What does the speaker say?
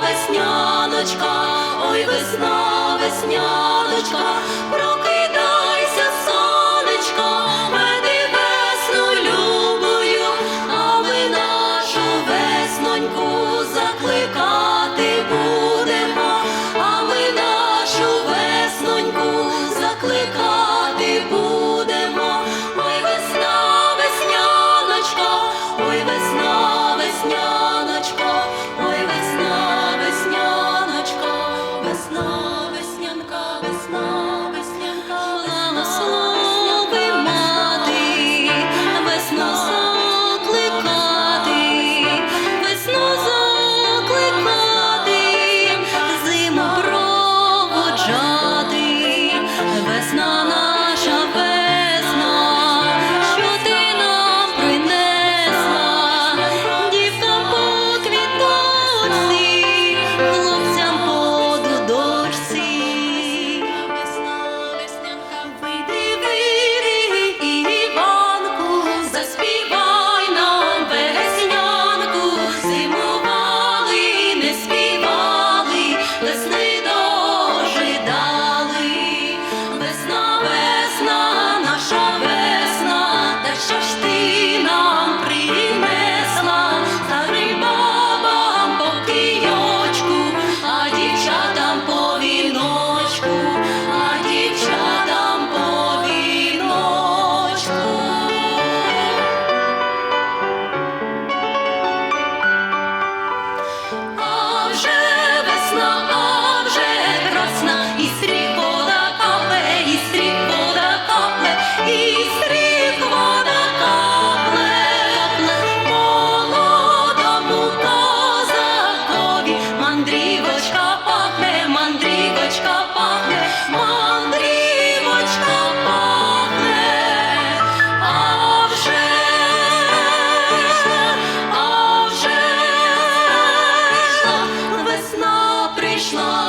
весняночка, ой, весна, весняночка, прокинь. смішно.